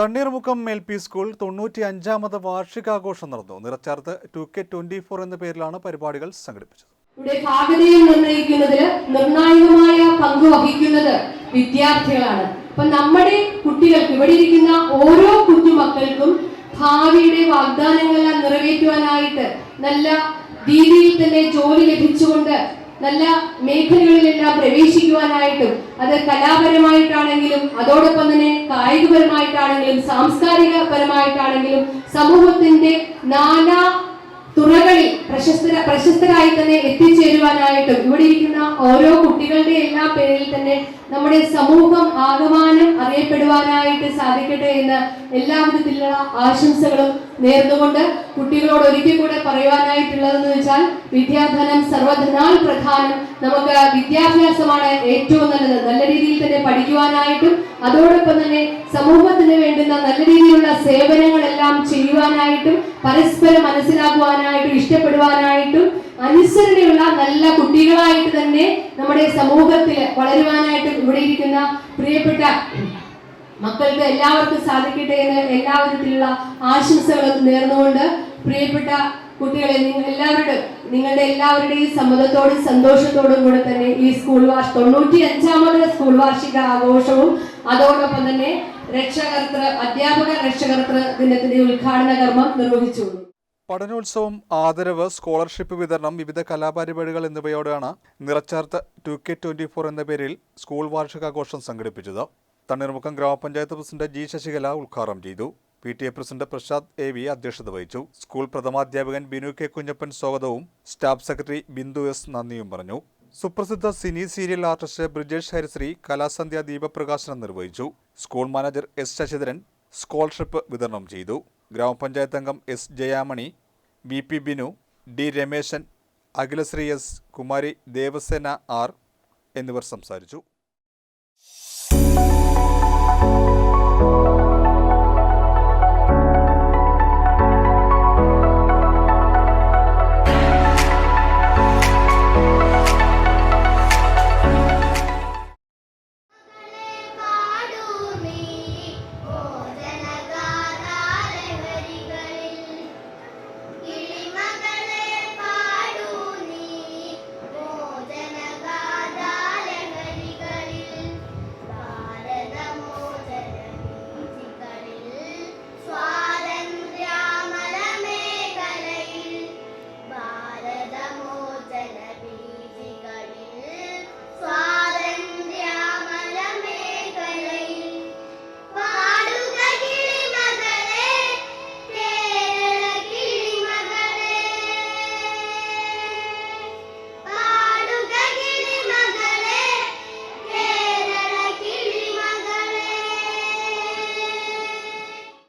Thanneermukkom L P school തൊണ്ണൂറ്റി അഞ്ചാമത് വാർഷികാഘോഷം നടന്നു. നിറച്ചാർത്ത് ടു കെ ട്വന്റി ഫോർ എന്ന പേരിലാണ് പരിപാടികൾ സംഘടിപ്പിച്ചത്. ഇവിടെ ഭാഗതയെ നിർണയിക്കുന്നതിൽ നിർണായകമായ പങ്ക് വഹിക്കുന്നത് വിദ്യാർത്ഥികളാണ്. അപ്പൊ നമ്മുടെ കുട്ടികൾക്ക് ഇവിടെ ഇരിക്കുന്ന ഓരോ കുഞ്ഞുമക്കൾക്കും ഭാവിയുടെ വാഗ്ദാനങ്ങളെല്ലാം നിറവേറ്റുവാനായിട്ട് നല്ല രീതിയിൽ തന്നെ ജോലി ലഭിച്ചുകൊണ്ട് നല്ല മേഖലകളിലെല്ലാം പ്രവേശിക്കുവാനായിട്ടും അത് കലാപരമായിട്ടാണെങ്കിലും അതോടൊപ്പം തന്നെ കായികപരമായിട്ടാണെങ്കിലും സാംസ്കാരിക പരമായിട്ടാണെങ്കിലും സമൂഹത്തിന്റെ നാനാ തുറകളിൽ പ്രശസ്ത പ്രശസ്തരായി തന്നെ എത്തിച്ചേരുവാനായിട്ടും ഇവിടെ ഇരിക്കുന്ന ഓരോ കുട്ടികളുടെ എല്ലാ പേരിൽ തന്നെ നമ്മുടെ സമൂഹം ആകമാനം സാധിക്കട്ടെ എന്ന് എല്ലാ വിധത്തിലുള്ള ആശംസകളും നേർന്നുകൊണ്ട് കുട്ടികളോട് ഒരിക്കൽ കൂടെ പറയുവാനായിട്ടുള്ളതെന്ന് വെച്ചാൽ വിദ്യാധനം സർവധനാൽ പ്രധാനം. നമുക്ക് വിദ്യാഭ്യാസമാണ് ഏറ്റവും നല്ലത്. നല്ല രീതിയിൽ തന്നെ പഠിക്കുവാനായിട്ടും അതോടൊപ്പം തന്നെ സമൂഹത്തിന് വേണ്ടുന്ന നല്ല രീതിയിലുള്ള സേവനങ്ങളെല്ലാം ചെയ്യുവാനായിട്ടും പരസ്പരം മനസ്സിലാക്കുവാനായിട്ടും ഇഷ്ടപ്പെടുവാനായിട്ടും അനുസരണയുള്ള നല്ല കുട്ടികളായിട്ട് തന്നെ നമ്മുടെ സമൂഹത്തിൽ വളരുവാനായിട്ടും ഇവിടെ ഇരിക്കുന്ന പ്രിയപ്പെട്ട മക്കൾക്ക് എല്ലാവർക്കും സാധിക്കട്ടെ എന്ന് എല്ലാ വിധത്തിലുള്ള ആശംസകളും നേർന്നുകൊണ്ട് പ്രിയപ്പെട്ട കുട്ടികളെ നിങ്ങൾ എല്ലാവരുടെ നിങ്ങളുടെ എല്ലാവരുടെയും സമ്മതത്തോടും സന്തോഷത്തോടും കൂടെ തന്നെ ഈ സ്കൂൾ വാർഷ തൊണ്ണൂറ്റി അഞ്ചാമത് സ്കൂൾ വാർഷിക ആഘോഷവും അതോടൊപ്പം തന്നെ രക്ഷകർത്തൃ അധ്യാപക രക്ഷകർത്തൃ ദിനത്തിന്റെ ഉദ്ഘാടന കർമ്മം നിർവഹിച്ചു. പഠനോത്സവം ആദരവ് സ്കോളർഷിപ്പ് വിതരണം വിവിധ കലാപരിപാടികൾ എന്നിവയോടെയാണ് നിറച്ചേർത്ത് ടു കെ ട്വന്റി ഫോർ എന്ന പേരിൽ സ്കൂൾ വാർഷികാഘോഷം സംഘടിപ്പിച്ചത്. തണ്ണീർമുക്കം ഗ്രാമപഞ്ചായത്ത് പ്രസിഡന്റ് ജി ശശികല ഉദ്ഘാടനം ചെയ്തു. P T A president Prashanth A V അധ്യക്ഷത വഹിച്ചു. സ്കൂൾ പ്രഥമാധ്യാപകൻ ബിനു കെ കുഞ്ഞപ്പൻ സ്വാഗതവും സ്റ്റാഫ് സെക്രട്ടറി ബിന്ദു എസ് നന്ദിയും പറഞ്ഞു. സുപ്രസിദ്ധ cine serial artist Brijesh Harisree കലാസന്ധ്യ ദീപപ്രകാശനം നിർവഹിച്ചു. School manager S Sasidharan scholarship വിതരണം ചെയ്തു. ഗ്രാമപഞ്ചായത്ത് അംഗം S Jayamani V P Binu D Remeshan Akhilasree S Kumari Devasena R എന്നിവർ സംസാരിച്ചു.